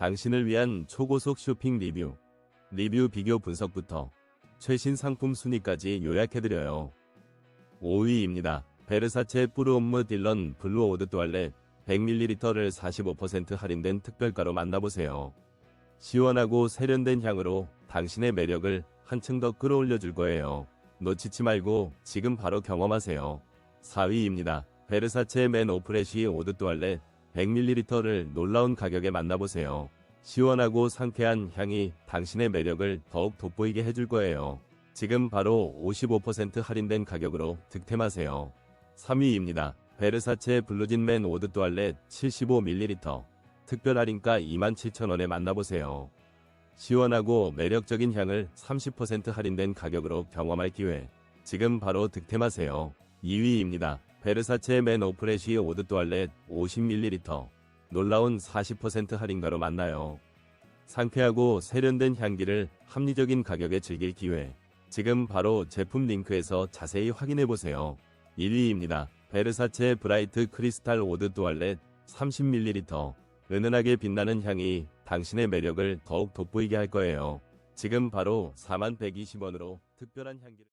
당신을 위한 초고속 쇼핑 리뷰, 리뷰 비교 분석부터 최신 상품 순위까지 요약해드려요. 5위입니다. 베르사체 뿌르옴무 딜런 블루 오드 또알렛 100ml를 45% 할인된 특별가로 만나보세요. 시원하고 세련된 향으로 당신의 매력을 한층 더 끌어올려 줄 거예요. 놓치지 말고 지금 바로 경험하세요. 4위입니다. 베르사체 맨 오프레쉬 오드 또알렛 100ml를 놀라운 가격에 만나보세요. 시원하고 상쾌한 향이 당신의 매력을 더욱 돋보이게 해줄 거예요. 지금 바로 55% 할인된 가격으로 득템하세요. 3위입니다. 베르사체 블루진 맨 오드 또알렛 75ml 특별 할인가 27,000원에 만나보세요. 시원하고 매력적인 향을 30% 할인된 가격으로 경험할 기회. 지금 바로 득템하세요. 2위입니다. 베르사체 맨 오프레쉬 오드 또알렛 50ml 놀라운 40% 할인가로 만나요. 상쾌하고 세련된 향기를 합리적인 가격에 즐길 기회. 지금 바로 제품 링크에서 자세히 확인해 보세요. 1위입니다. 베르사체 브라이트 크리스탈 오드 또알렛 30ml 은은하게 빛나는 향이 당신의 매력을 더욱 돋보이게 할 거예요. 지금 바로 4120원으로 특별한 향기를